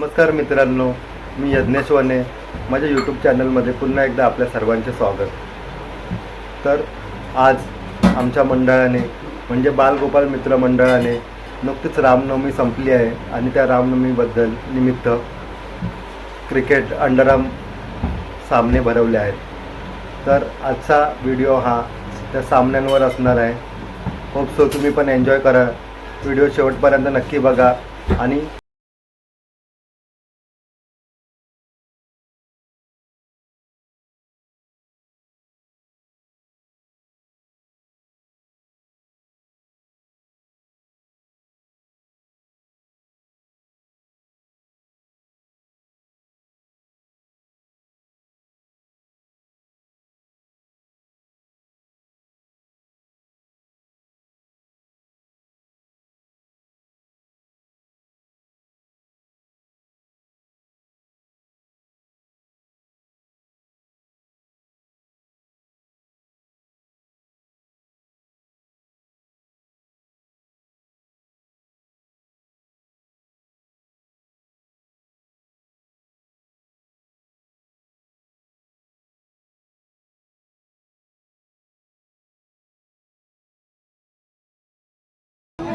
नमस्कार मित्रांनो मी यज्ञेश वने माझ्या यूट्यूब चॅनलमध्ये पुन्हा एकदा आपल्या सर्वांचे स्वागत. तर आज आमच्या मंडळाने म्हणजे बालगोपाल मित्र मंडळाने नुकतीच रामनवमी संपली आहे आणि त्या रामनवमीबद्दल निमित्त क्रिकेट अंडरआर्म सामने भरवले आहेत. तर आजचा व्हिडिओ हा त्या सामन्यांवर असणार आहे. होप सो तुम्ही पण एन्जॉय करा. व्हिडिओ शेवटपर्यंत नक्की बघा आणि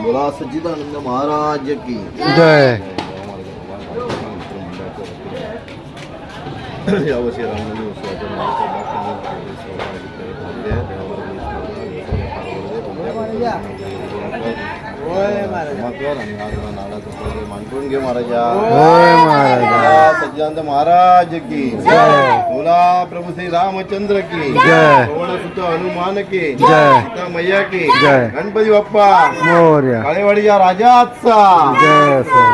बोला सच्चिदानंद महाराज की। जय। यावर्षी रामनवमी आणि हा घे महाराजा सच्चिदानंद की। बोला प्रभू श्री रामचंद्र की। सुत हनुमान की। जय. सीता मैया की। जय. गणपती बाप्पा। मोर्या। काळेवाडीच्या राजाचा जय सर।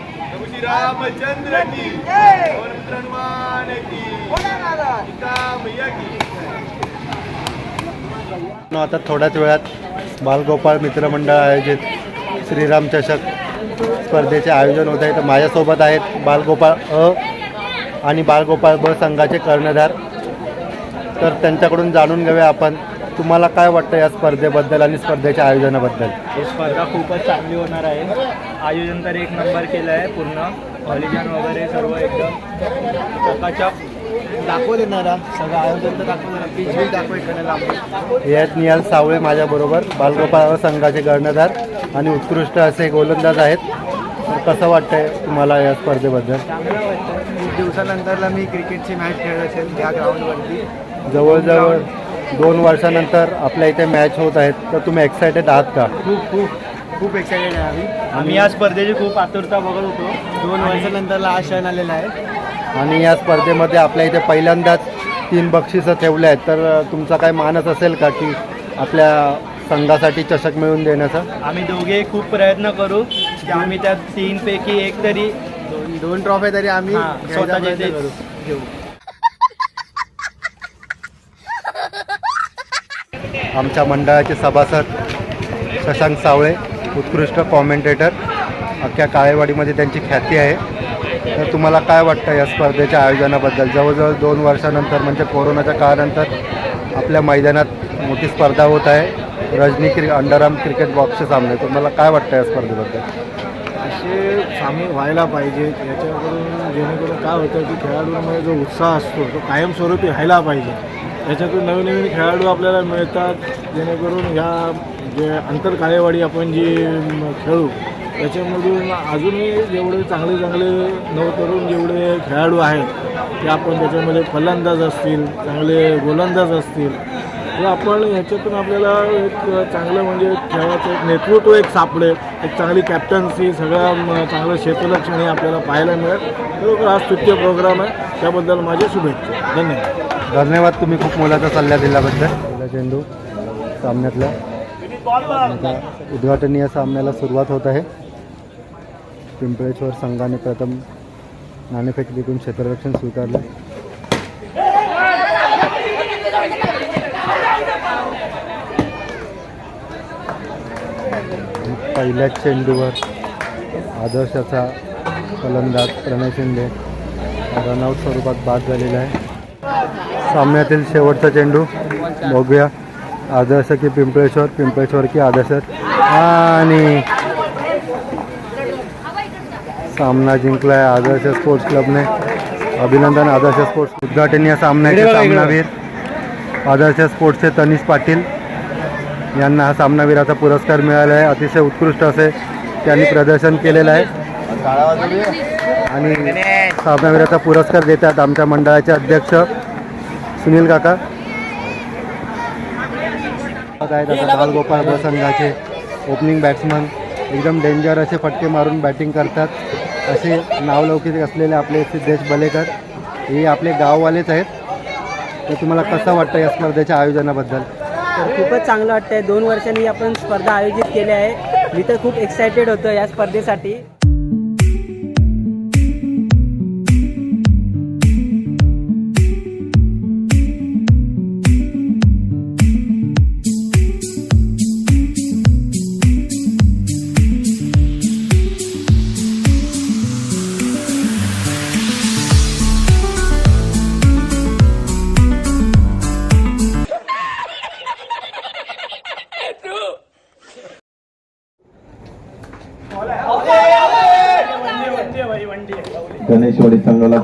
रामचंद्र की पवन हनुमान की। सीता मैया की। आता थोड्याच वेळात बालगोपाळ मित्रमंडळ आयोजित श्रीराम चषक स्पर्धेचे आयोजन होत आहे. तर माझ्यासोबत आहेत बालगोपाळ अ आणि बालगोपाळ ब संघाचे कर्णधार. तर त्यांच्याकडून जाणून घेऊया आपण. तुम्हाला काय वाटतं या स्पर्धेबद्दल आणि स्पर्धेच्या आयोजनाबद्दल? ही स्पर्धा खूपच चांगली होणार आहे. आयोजन तर एक नंबर केलं आहे पूर्ण. हॉलिजन वगैरे सर्व एकदम चकाचक दाखव देणारा सगळं आयोजन तर दाखवणार दाखव इकडे लांब. यात निहाल सावळे माझ्याबरोबर बालगोपाळ संघाचे कर्णधार आणि उत्कृष्ट असे गोलंदाज आहेत. तर कसं वाटतंय तुम्हाला या स्पर्धेबद्दल? चांगलं वाटतं दिवसानंतरला मी क्रिकेटची मॅच खेळत असेल या ग्राउंडवरती जवळजवळ. दोन वर्षानंतर आपल्या इथे मॅच होत आहेत. तर तुम्ही एक्सायटेड आहात का? खूप खूप खूप एक्सायटेड आहे आम्ही. आम्ही या स्पर्धेची खूप आतुरता बघत होतो. दोन वर्षानंतरला हा क्षण आलेला आहे. आणि या स्पर्धेमध्ये आपल्या इथे पहिल्यांदाच तीन बक्षिसं ठेवले आहेत. तर तुमचा काय मानस असेल का की आपल्या संघासाठी चषक मिळवून देण्याचा? आम्ही दोघे खूप प्रयत्न करू की आम्ही त्या तीनपैकी एक तरी दोन ट्रॉफी तरी आम्ही हा, घ्यायचा स्वतःचे प्रयत्न तेच करू. घेऊ. आमच्या मंडळाचे सभासद शशांक सावळे उत्कृष्ट कॉमेंटेटर अख्ख्या काळेवाडीमध्ये त्यांची ख्याती आहे. तर तुम्हाला काय वाटतं या स्पर्धेच्या आयोजनाबद्दल? जवळजवळ दोन वर्षानंतर म्हणजे कोरोनाच्या काळानंतर आपल्या मैदानात मोठी स्पर्धा होत आहे. रजनी क्रि अंडरआर्म क्रिकेट बॉक्सचे सामने. तुम्हाला काय वाटतं या स्पर्धेबद्दल? असे सामने व्हायला पाहिजे याच्याकडून जेणेकरून काय होतं की खेळाडूंमध्ये जो उत्साह असतो तो कायमस्वरूपी व्हायला पाहिजे. याच्यातून नवीन नवीन खेळाडू आपल्याला मिळतात जेणेकरून ह्या जे आंतरकाळेवाडी आपण जी खेळू त्याच्यामधून अजूनही जेवढे चांगले चांगले नवतरुण जेवढे खेळाडू आहेत ते आपण त्याच्यामध्ये फलंदाज असतील चांगले गोलंदाज असतील तर आपण ह्याच्यातून आपल्याला एक चांगलं म्हणजे खेळाचं एक नेतृत्व एक सापडेल. एक चांगली कॅप्टन्सी सगळ्या चांगलं क्षेत्ररक्षण हे आपल्याला पाहायला मिळेल. बरोबर हा स्तुत्य प्रोग्राम आहे. त्याबद्दल माझ्या शुभेच्छा. धन्यवाद. धन्यवाद तुम्ही खूप मोलाचा सल्ला दिल्याबद्दल. चेंडू सामन्यातला. आता उद्घाटनीय सामन्याला सुरुवात होत आहे. पिंपळेश्वर संघाने प्रथम नाणेफेक जिंकून क्षेत्ररक्षण स्वीकारलं. पहिल्याच चेंडूवर आदर्शाचा फलंदाज प्रणय शिंदे. रनआउट स्वरूपात बाद झालेला आहे. सामन्यातील शेवटचा चेंडू बघूया. आदर्श की पिंपळेश्वर पिंपळेश्वर की आदर्श. आणि सामना जिंकलाय आदर्श स्पोर्ट्स क्लबने. अभिनंदन आदर्श स्पोर्ट्स उद्घाटनीय सामन्याचे सामनावीर. आदर्श स्पोर्ट्सचे तनिष पाटील. यांना हा सामनावीराचा पुरस्कार मिळाला आहे. अतिशय उत्कृष्ट असे त्यांनी प्रदर्शन केलेलं आहे. आणि सामनावीराचा पुरस्कार देतात आमच्या मंडळाचे अध्यक्ष सुनील काका. आहेत आता बालगोपाळ संघाचे ओपनिंग बॅट्समन एकदम डेंजर असे फटके मारून बॅटिंग करतात. असे नावलौकिक असलेले आपले सिद्धेश बलेकर हे आपले गाववालेच आहेत. तर तुम्हाला कसं वाटतं या स्पर्धेच्या आयोजनाबद्दल? तर खूपच चांगलं वाटतंय. दोन वर्षांनी आपण स्पर्धा आयोजित केली आहे. मी तर खूप एक्सायटेड होतो या स्पर्धेसाठी.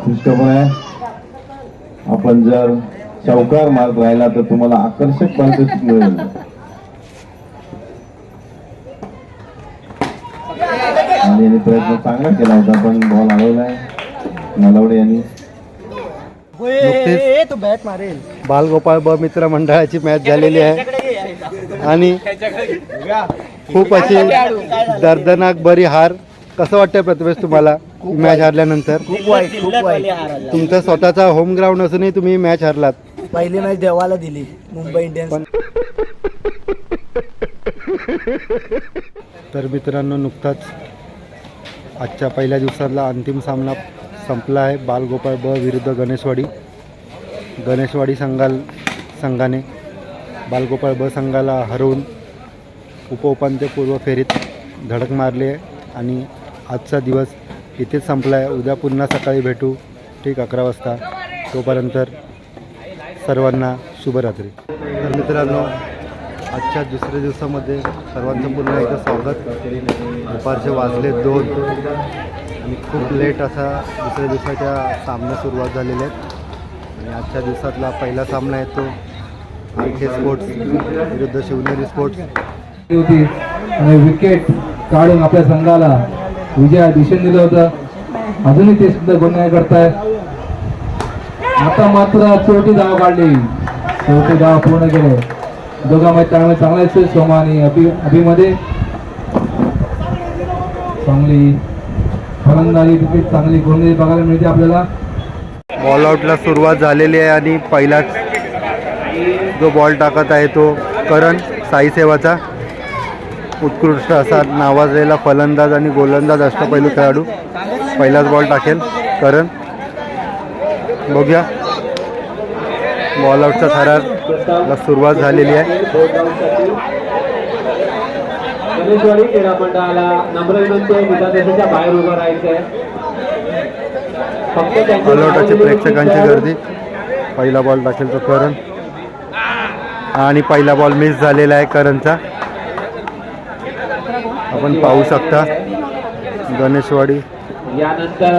खुशखबर आहे आपण जर चौकार मारत राहिला तर तुम्हाला आकर्षक पारितोषिक मिळेल आणि यांनी प्रयत्न चांगला केला होता पण बॉल अडवलाय नलवडे यांनी. नुकतीच तो बॅट मारेल. बालगोपाळ ब मित्र मंडळाची मॅच झालेली आहे. आणि खूप अशी दर्दनाक बरी हार. कसं वाटतंय प्रतिवेश तुम्हाला? मॅच हरल्यानंतर. खूप वाईट खूप वाईट. तुमचा स्वतःचा होम ग्राउंड असूनही तुम्ही मॅच हरलात. पहिली मॅच देवाला दिली मुंबई इंडियन्स. तर मित्रांनो नुकताच आजच्या पहिल्या दिवसातला अंतिम सामना संपला आहे. बालगोपाळ ब विरुद्ध गणेशवाडी. गणेशवाडी संघाल संघाने बालगोपाळ ब संघाला हरवून उपउपांत्यपूर्व फेरीत धडक मारली आहे. आणि आजचा दिवस इथेच संपला आहे उद्या पुन्हा सकाळी भेटू. ठीक अकरा वाजता. तोपर्यंत सर्वांना शुभरात्री. तर मित्रांनो आजच्या दुसऱ्या दिवसामध्ये सर्वांचं पुन्हा एकदा स्वागत. दुपारचे वाजले दोन. आणि खूप लेट असा दुसऱ्या दिवसाच्या सामना सुरुवात झालेले आहेत. आणि आजच्या दिवसातला पहिला सामना येतो आर के स्पोर्ट्स विरुद्ध शिवनेरी स्पोर्ट्स. होती आणि विकेट काढून आपल्या संघाला विजया दिशेने दिलं होतं. अजूनही ते सुद्धा गुन्हे करताय आता मात्र चोटी धाव काढली. चोटी धाव पूर्ण केले. दोघांमध्ये चांगले चांगले असते सोमा आणि अभि अभिमध्ये. चांगली फलंदाजी तिथे चांगली गोलंदाजी बघायला मिळते आपल्याला. बॉल आउटला सुरुवात झालेली आहे आणि पहिलाच जो बॉल टाकत आहे तो करण साईसेवाचा. उत्कृष्ट असा नावाजलेला फलंदाज आणि गोलंदाज अष्टपैलू खेळाडू. पहिलाच बॉल टाकेल करण. बघूया. बॉल आउटचा थरारला सुरुवात झालेली आहे. ऑलआउटाची प्रेक्षकांची गर्दी. पहिला बॉल टाकेल तो करण. आणि पहिला बॉल मिस झालेला आहे करणचा. आपण पाहू शकता गणेशवाडी. यानंतर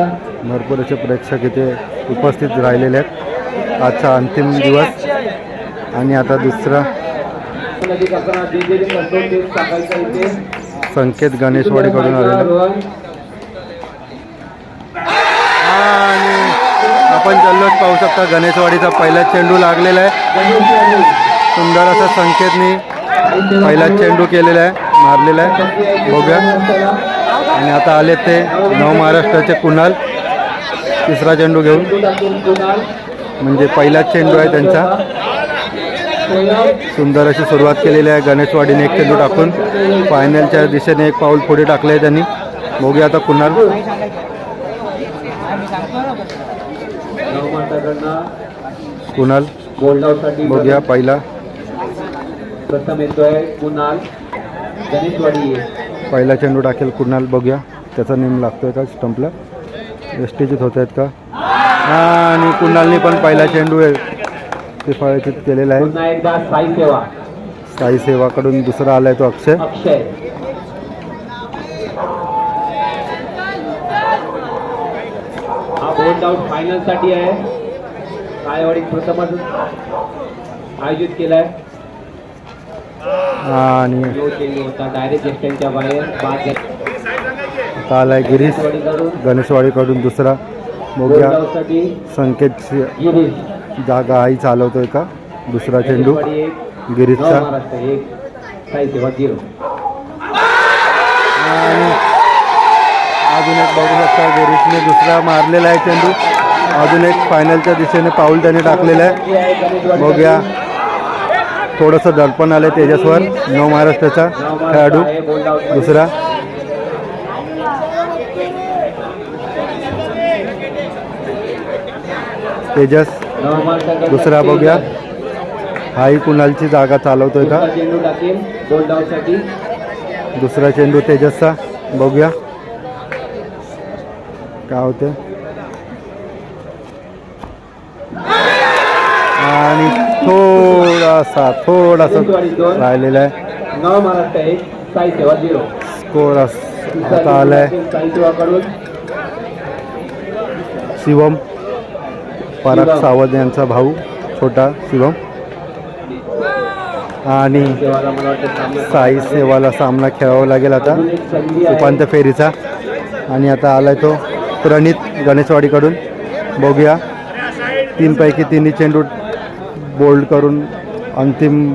भरपूर असे प्रेक्षक इथे उपस्थित राहिलेले आहेत. आजचा अंतिम दिवस. आणि आता दुसरा संकेत गणेशवाडीकडून आलेला आणि आपण जल्लोष पाहू शकता गणेशवाडीचा पहिला चेंडू लागलेला आहे. सुंदर असा संकेतनी पहिला चेंडू केलेला आहे. मारलेला आहे. बघूया. आणि आता आले ते नव महाराष्ट्राचे कुणाल. तिसरा चेंडू घेऊन. म्हणजे पहिला चेंडू आहे त्यांचा. सुंदर अशी सुरुवात केलेली आहे. गणेशवाडीने एक चेंडू टाकून. फायनलच्या दिशेने एक पाऊल पुढे टाकलं आहे त्यांनी. बघूया आता कुणाल. कुणाल. बघूया पहिला. प्रथम येतोय कुणाल. पहिला चेंडू टाकेल कुणाल बघूया. त्याचा नेम लागतोय का स्टंपला? वेस्टेजित होत आहेत का? आणि कुणालनी पण पहिला चेंडू आहे. ते फळचित केलेला आहे. साई सेवा. साई सेवाकडून दुसरा आलाय तो अक्षय. फायनलसाठी आहे. आयोजित केलाय आणि जो चेंडू होता डायरेक्ट एक्सटेंडच्या बाहेर बाद आणि आता आलाय गिरीश गणेशवाडीकडून दुसरा. मोग्या संकेत जागा आई चालवतोय का? दुसरा चेंडू. गिरीशचा. अजून एक बघू शकता गिरीशने दुसरा मारलेला आहे चेंडू. अजून एक फायनलच्या दिशेने पाऊल त्याने टाकलेलं आहे. बघूया. थोडंसं दडपण आलं तेजस्वर. नव महाराष्ट्राचा खेळाडू दुसरा. तेजस दुसरा बघूया. हाही कुणालची जागा चालवतोय का? दुसरा चेंडू तेजसचा बघूया. काय होतं आणि थोडासा थोडासा राहिलेला आहे. स्कोर आता आलाय. शिवम पराग सावंत यांचा भाऊ छोटा शिवम. आणि साई सेवाला सामना खेळावा लागेल आता. उपांत्य फेरीचा. आणि आता आलाय तो प्रणित गणेशवाडीकडून. बघूया. तीनपैकी तिन्ही चेंडू बोल्ड करून अंतिम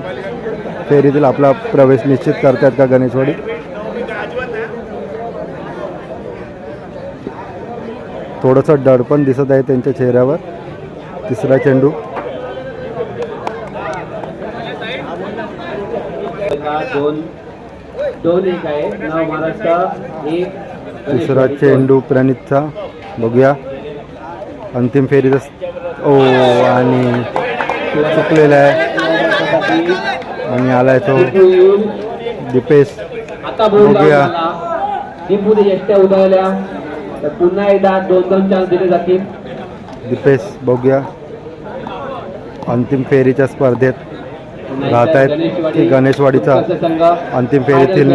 फेरीतील आपला प्रवेश निश्चित करतात का गणेशवाडी? थोडंसं दडपण दिसत आहे त्यांच्या चेहऱ्यावर. तिसरा चेंडू. का दोन दोन एक आहे. नव महाराष्ट्र एक तिसरा चेंडू प्रणितचा. बघूया. अंतिम फेरीचा ओ आणि चुकलेला आहे. आणि आलाय तो दिपेश. दीपूने एकट्या उधळल्या. तर पुन्हा एकदा दोन दोन चान्स दिले जातील. दिपेश बघूया अंतिम फेरीच्या स्पर्धेत राहत आहेत की गणेशवाडीचा अंतिम फेरीतील.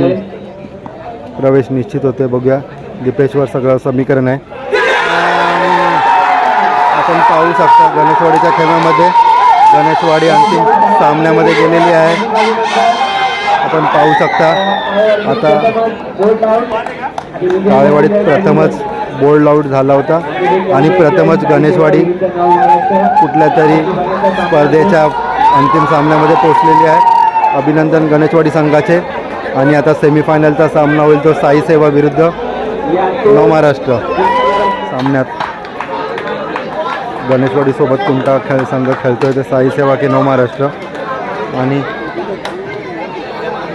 प्रवेश निश्चित होते बघूया दिपेशवर सगळं समीकरण आहे. आपण पाहू शकता गणेशवाडीच्या खेळामध्ये गणेशवाडी अंतिम सामन्यामध्ये गेलेली आहे. आपण पाहू शकता. आता काळेवाडीत प्रथमच बोल्ड आऊट झाला होता. आणि प्रथमच गणेशवाडी कुठल्या तरी स्पर्धेच्या अंतिम सामन्यामध्ये पोचलेली आहे. अभिनंदन गणेशवाडी संघाचे. आणि आता सेमीफायनलचा सामना होईल तो साई सेवा विरुद्ध नव महाराष्ट्र. सामन्यात गणेशवाडीसोबत कोणता खेळ संघ खेळतोय ते साई सेवा की नव महाराष्ट्र. आणि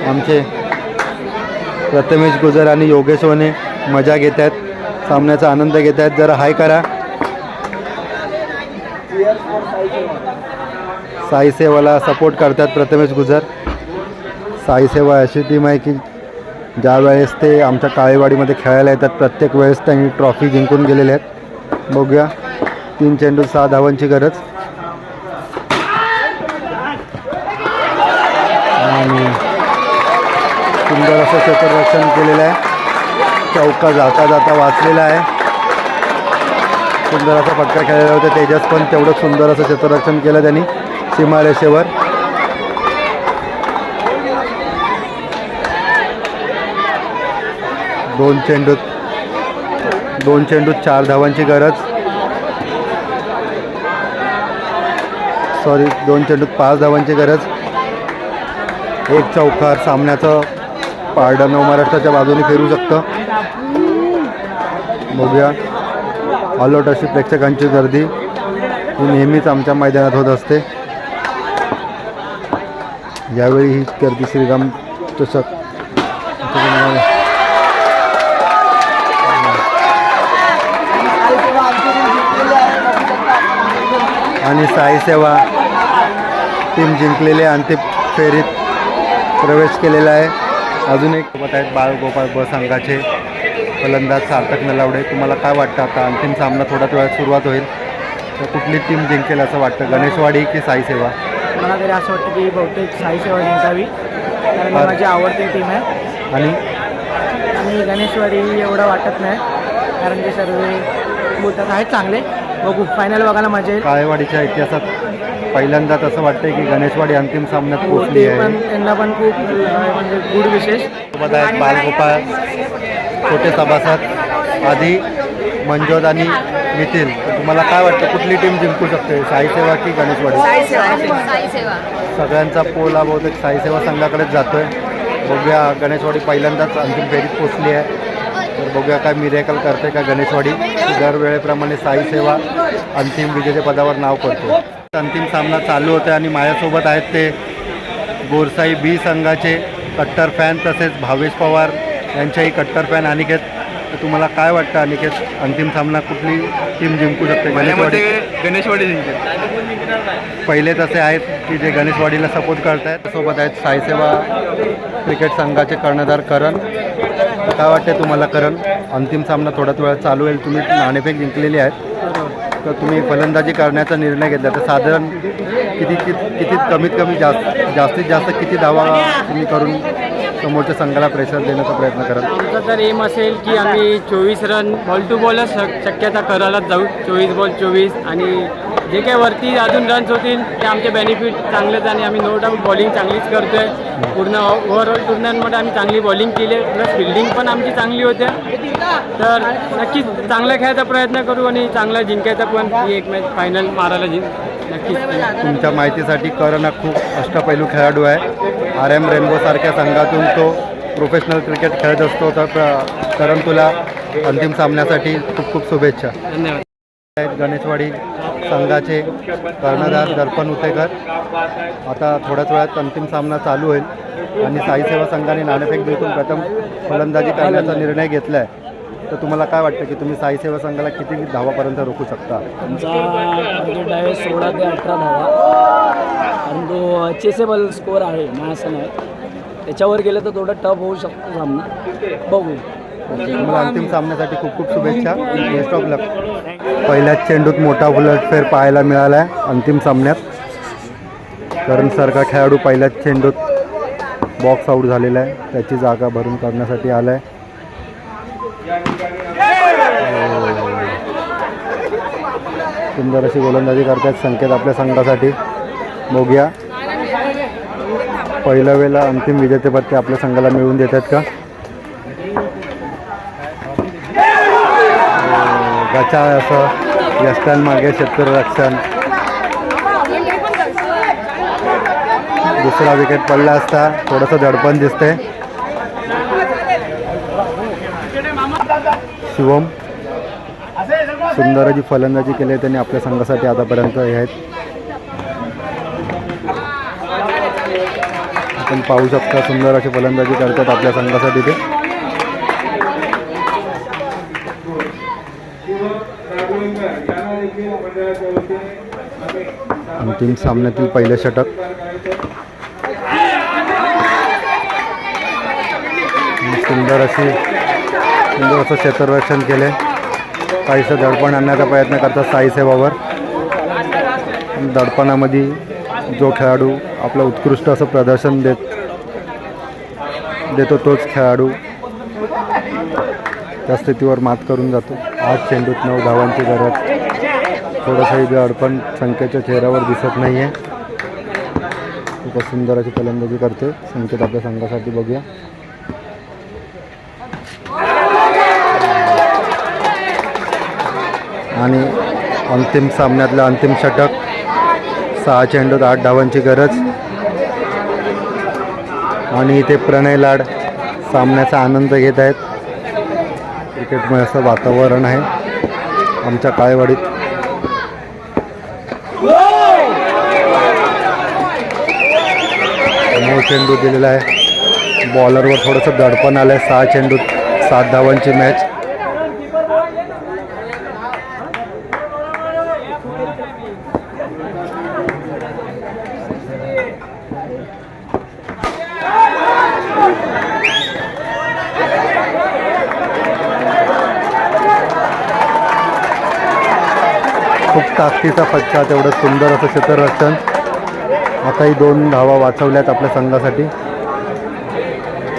आमचे प्रथमेश गुजर आणि योगेशवने मजा घेत आहेत सामन्याचा आनंद घेत आहेत जरा हाय करा. साई सेवाला सपोर्ट करतात प्रथमेश गुजर. साई सेवा अशी टीम आहे की ज्या वेळेस ते आमच्या काळेवाडीमध्ये खेळायला येतात प्रत्येक वेळेस त्यांनी ट्रॉफी जिंकून गेलेले आहेत. बघूया. तीन चेंडू सहा धावांची गरज. आणि सुंदर असं क्षेत्ररक्षण केलेलं आहे. चौका जाता जाता वाचलेला आहे. सुंदर असा फटका खेळलेला होता. तेजस पण तेवढं सुंदर असं क्षेत्ररक्षण केलं त्यांनी. सीमारेषेवर दोन चेंडूत दोन चेंडूत चार धावांची गरज. सॉरी दोन चेंडूत पाच धावांची गरज. एक चौकार सामन्याचं पारडं नऊ महाराष्ट्राच्या बाजूने फिरू शकतं. बघूया. अलॉट अशी प्रेक्षकांची गर्दी. ही नेहमीच आमच्या मैदानात होत असते. यावेळी ही गर्दी श्रीराम चषक आणि साई सेवा टीम जिंकलेली अंतिम फेरीत प्रवेश केलेला आहे. अजून एक सोबत आहेत बाळगोपाळ ब संघाचे फलंदाज सार्थक नलावडे. तुम्हाला काय वाटतं आता? अंतिम सामना थोड्याच वेळात सुरुवात होईल. तर कुठली टीम जिंकेल असं वाटतं? गणेशवाडी की साई सेवा? मला तरी असं वाटतं की बहुतेक साई सेवा जिंकावी. कारण माझी आवडती टीम आहे. आणि? आणि गणेशवाडी एवढं वाटत नाही. कारण ते सर्व बोलतात आहेत चांगले. बघू. फायनल बघायला मजा येईल. काळेवाडीच्या इतिहासात पहिल्यांदाच असं वाटतंय की गणेशवाडी अंतिम सामन्यात हो, पोहोचली आहे. त्यांना पण खूप अं, म्हणजे गुड विशेष. सोबत आहेत बालगोपाळ छोटे सभासद आधी मंजोद आणि नितीन तर तुम्हाला काय वाटतं कुठली टीम जिंकू शकते? साई सेवा की गणेशवाडी? साई सेवा सगळ्यांचा पोल हा बहुतेक साई सेवा संघाकडेच जातोय. बघूया गणेशवाडी पहिल्यांदाच अंतिम फेरीत पोचली आहे. तर बघूया काय मिरेकल करते का गणेशवाडी. दरवेळेप्रमाणे साई सेवा अंतिम विजेते पदावर नाव करतो अंतिम सामना चालू होते आणि माझ्यासोबत आहेत ते गोरसाई बी संघाचे कट्टर फॅन तसेच भावेश पवार यांच्याही कट्टर फॅन अनिकेत. तर तुम्हाला काय वाटतं अनिकेत अंतिम सामना कुठली टीम जिंकू शकते? गणेशवाडी? गणेशवाडी जिंकेल. पहिले तसे आहेत की जे गणेशवाडीला सपोर्ट करत आहेत सोबत आहेत साईसेवा क्रिकेट संघाचे कर्णधार करण. काय वाटते तुम्हाला? करण अंतिम सामना थोड्याच वेळात चालू होईल. तुम्ही नाणेफेक जिंकलेली आहेत. तर तुम्ही फलंदाजी करण्याचा निर्णय घेतला. तर साधारण किती किती कमीत कमी जास्त जास्तीत जास्त किती धावा तुम्ही करून समोरच्या संघाला प्रेशर देण्याचा प्रयत्न कराल? आमचा तर एम असेल की आम्ही चोवीस रन बॉल टू बॉलच शक्यता करायलाच जाऊ. चोवीस बॉल चोवीस आणि जे काही वरती अजून रन्स होतील ते आमचे बेनिफिट चांगलेच आणि आम्ही नो डाऊट बॉलिंग चांगलीच करतोय. पूर्ण ओव्हरऑल टुर्नामेंटमध्ये आम्ही चांगली बॉलिंग केली प्लस फिल्डिंग पण आमची चांगली होते तर नक्कीच चांगला खेळायचा प्रयत्न करू आणि चांगला जिंकायचा पण ही एक मॅच फायनल मारायला जिंक नक्कीच. तुमच्या माहितीसाठी करण हा खूप अष्टपैलू खेळाडू आहे. आर एम रेनबोसारख्या संघातून तो प्रोफेशनल क्रिकेट खेळत असतो. तर करण तुला अंतिम सामन्यासाठी खूप खूप शुभेच्छा. धन्यवाद. गणेशवाडी संघाचे कर्णधार दर्पण उतेकर. आता थोड्याच वेळात अंतिम सामना चालू होईल आणि साई सेवा संघाने नाणेफेक जिंकून प्रथम फलंदाजी करण्याचा निर्णय घेतला आहे तर तुम्हाला काय वाटतं की तुम्ही साई सेवा संघाला किती धावापर्यंत रोखू शकता? आमचा आहे सोळा ते अठरा धावा. कारण तो चेसेबल स्कोअर आहे नाही असं नाही त्याच्यावर गेलं तर थोडं टफ होऊ शकतो सामना. बघू. तुम्हाला अंतिम सामन्यासाठी खूप खूप शुभेच्छा. Best of luck. पहिल्याच चेंडूत मोठा उलटफेर पाहायला मिळाला आहे अंतिम सामन्यात. कारण सारखा खेळाडू पहिल्याच चेंडूत बॉक्स आऊट झालेला आहे. त्याची जागा भरून करण्यासाठी आला आहे हो. सुंदर अशी गोलंदाजी करतात संकेत आपल्या संघासाठी. बघूया. पहिल्या वेळेला अंतिम विजेतेपद ते आपल्या संघाला मिळवून देतात का? गचाळ असं यष्टांमागे शेतकरी रक्षण. दुसरा विकेट पडला असता थोडंसं दडपण दिसते. शिवम सुंदर जी फलंदाजी केली आहे त्यांनी आपल्या संघासाठी आतापर्यंत हे आहेत. आपण पाहू शकता सुंदर अशी फलंदाजी करतात आपल्या संघासाठी ते. अंतिम सामन्यातील पहिले षटक. सुंदर अशी सुंदर असं क्षेत्ररक्षण केले काहीसं दडपण आणण्याचा प्रयत्न करतात साईसेवावर दडपणामध्ये जो खेळाडू आपलं उत्कृष्ट असं प्रदर्शन देत देतो तोच खेळाडू त्या स्थितीवर मात करून जातो. आज चेंडूत नऊ धावांची गरज. थोडंसं इथे अडपण संख्येच्या चेहऱ्यावर दिसत नाही आहे खूपच सुंदर अशी फलंदाजी करते. संकेत आपल्या संघासाठी बघूया. आणि अंतिम सामन्यातलं अंतिम षटक. सहा चेंडूत आठ धावांची गरज. आणि इथे प्रणय लाड सामन्याचा आनंद घेत आहेत. क्रिकेटमुळे असं वातावरण आहे. आमच्या काळेवाडीत चेंडू दिलेला आहे. बॉलरवर थोडंसं दडपण आलं आहे सहा चेंडू सात धावांची मॅच खूप ताकदीचा फटका तेवढं सुंदर असं क्षेत्ररक्षण आताही दोन धावा वाचवल्यात आपल्या संघासाठी.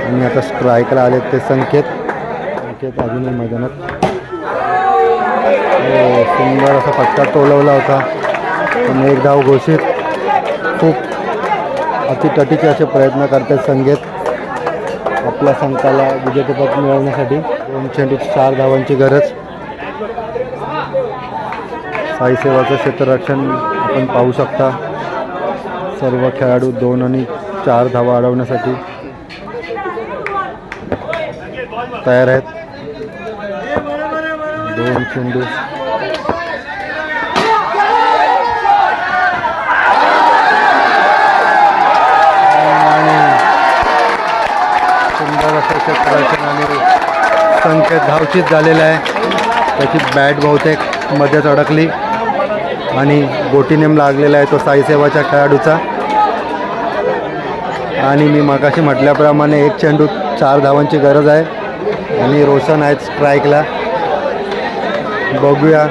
आणि आता स्ट्रायकला आलेत ते संकेत. संकेत अजूनही मैदानात. हो, सुंदर असा फटका टोलवला होता. पण एक धाव घोषित. खूप अतितटीचे असे प्रयत्न करतात संकेत. आपल्या संघाला विजेतेपद मिळवण्यासाठी दोन चेंडूत चार धावांची गरज. साईसेवाचं क्षेत्ररक्षण आपण पाहू शकता. सर्व खेळाडू दोन आणि चार धावा अडवण्यासाठी तयार आहेत. दोन चेंडू. सुंदर असं क्षेत्ररक्षण आणि संकेत धावचीत झालेला आहे. त्याची बॅट बहुतेक मध्येच अडकली आणि गोटीनेम लागलेला आहे तो साईसेवाच्या खेळाडूचा. आणि मी मगाशी म्हटल्याप्रमाणे एक चेंडू चार धावांची गरज आहे. आणि रोशन आहेत स्ट्राईकला बघूया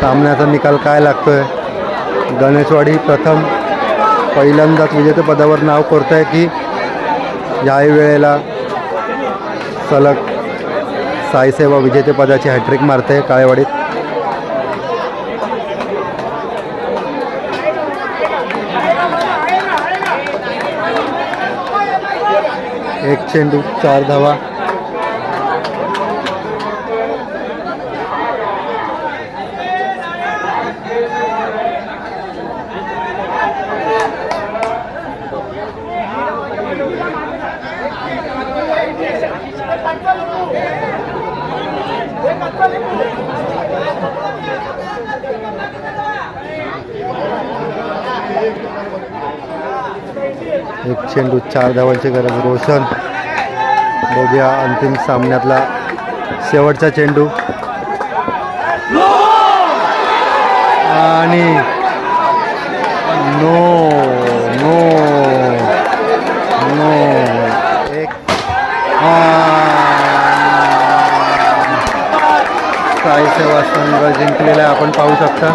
सामन्याचा निकाल काय लागतोय. गणेशवाडी प्रथम पहिल्यांदाच विजेतेपदावर नाव करत आहे की याही वेळेला सलग साईसेवा विजेतेपदाची हॅट्रिक मारते काळेवाडीत. एक चेंडू चार धावा. एक चेंडू चार धावांची गरज रोशन. बघूया अंतिम सामन्यातला शेवटचा चेंडू. आणि नो नो नो. एक. साई सेवा संघ जिंकलेला आपण पाहू शकता.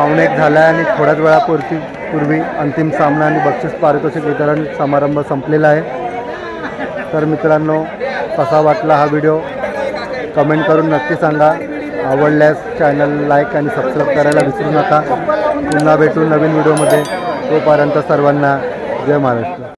पाहुणे एक झाला आहे आणि थोड्याच वेळापूर्वी पूर्वी अंतिम सामना आणि बक्षीस पारितोषिक वितरण समारंभ संपलेला आहे. तर मित्रांनो कसा वाटला हा व्हिडिओ? कमेंट करून नक्की सांगा. आवडल्यास चॅनल लाईक आणि सबस्क्राईब करायला विसरू नका. पुन्हा भेटू नवीन व्हिडिओमध्ये. तोपर्यंत सर्वांना जय महाराष्ट्र.